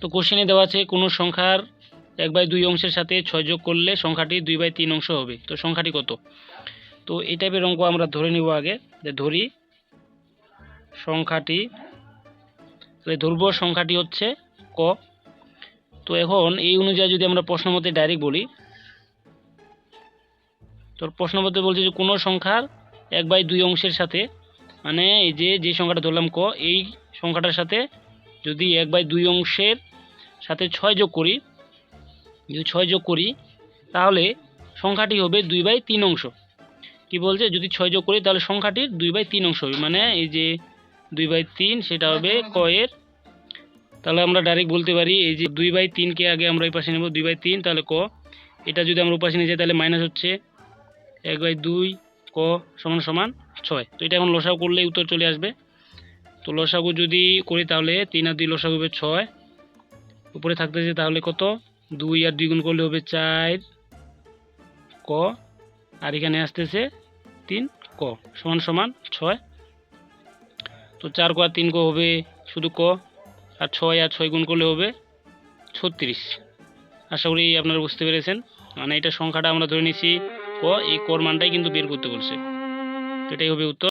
তো কোশ্চেনে দেওয়া আছে, কোনো সংখ্যার এক বাই দুই অংশের সাথে ছয় যোগ করলে সংখ্যাটি দুই বাই তিন অংশ হবে। তো সংখ্যাটি কত? তো এই টাইপের অঙ্ক আমরা ধরে নিব আগে, যে ধরি সংখ্যাটি, তাহলে ধরব সংখ্যাটি হচ্ছে ক। তো এখন এই অনুযায়ী যদি আমরা প্রশ্ন মতে ডাইরেক্ট বলি, তো প্রশ্ন মতে বলছে যে কোনো সংখ্যার এক বাই দুই অংশের সাথে মানে এই যে যে সংখ্যাটা ধরলাম ক, এই সংখ্যাটার সাথে যদি এক বাই দুই অংশের সাথে ছয় যোগ করি, যদি ছয় যোগ করি, তাহলে সংখ্যাটি হবে দুই বাই তিন অংশ। কি বলছে? যদি ছয় যোগ করি, তাহলে সংখ্যাটির দুই বাই তিন অংশ হবে। মানে এই যে দুই বাই তিন, সেটা হবে ক এর। তাহলে আমরা ডাইরেক্ট বলতে পারি, এই যে দুই বাই তিনকে আগে আমরা এই পাশে নেব, দুই বাই তিন, তাহলে ক? এটা যদি আমরা উপাশে নিয়ে যাই, তাহলে মাইনাস হচ্ছে এক বাই দুই, ক সমান সমান ছয়। তো এটা এখন লসাগু করলে উত্তর চলে আসবে। তো লসাগু যদি করি, তাহলে তিন আর দুই লসাগু হবে ছয়। উপরে থাকতেছে তাহলে কত? দুই আর দুই গুণ করলে হবে চার ক। আর এখানে আসতেছে তিন ক। সমান সমান ছয়। তো চার ক আর তিন ক হবে শুধু ক। আর ছয় আর ছয় গুণ করলে হবে ছত্রিশ। আশা করি আপনারা বুঝতে পেরেছেন। মানে এটা সংখ্যাটা আমরা ধরে নিছি ক। এই কর মানটাই কিন্তু বের করতে বলছে। এটাই হবে উত্তর।